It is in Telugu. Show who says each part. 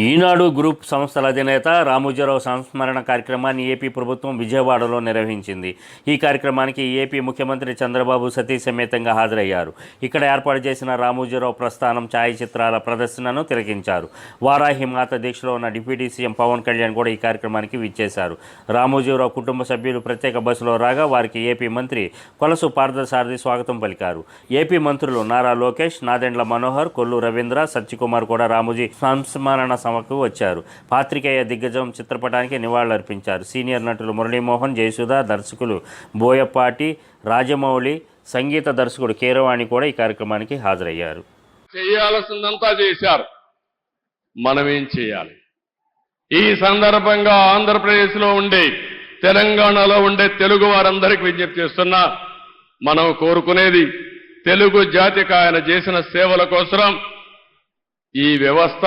Speaker 1: ఈనాడు గ్రూప్ సంస్థల అధినేత రామోజీరావు సంస్మరణ కార్యక్రమాన్ని ఏపీ ప్రభుత్వం విజయవాడలో నిర్వహించింది. ఈ కార్యక్రమానికి ఏపీ ముఖ్యమంత్రి చంద్రబాబు సతీ సమేతంగా హాజరయ్యారు. ఇక్కడ ఏర్పాటు చేసిన రామోజీరావు ప్రస్థానం ఛాయాచిత్రాల ప్రదర్శనను తిలకించారు. వారాహి మాత దీక్షలో ఉన్న డిప్యూటీ సీఎం పవన్ కళ్యాణ్ కూడా ఈ కార్యక్రమానికి విచ్చేశారు. రామోజీరావు కుటుంబ సభ్యులు ప్రత్యేక బస్సులో రాగా వారికి ఏపీ మంత్రి కొలసు పార్థసారథి స్వాగతం పలికారు. ఏపీ మంత్రులు నారా లోకేష్ నాదెండ్ల మనోహర్ కొల్లు రవీంద్ర సత్యకుమార్ కూడా రామోజీ సంస్మరణ సభకు వచ్చారు. పాత్రికేయ దిగ్గజం చిత్రపటానికి నివాళులర్పించారు. సీనియర్ నటులు మురళీమోహన్ జయసుధ దర్శకులు బోయపాటి రాజమౌళి సంగీత దర్శకుడు కీరవాణి కూడా ఈ కార్యక్రమానికి హాజరయ్యారు.
Speaker 2: చేయాల్సిందంతా చేశారు. మనం ఏం చేయాలి? ఈ సందర్భంగా ఆంధ్రప్రదేశ్లో ఉండే తెలంగాణలో ఉండే తెలుగు వారందరికీ విజ్ఞప్తి చేస్తున్నా మనం కోరుకునేది తెలుగు జాతికి ఆయన చేసిన సేవల కోసం ఈ వ్యవస్థ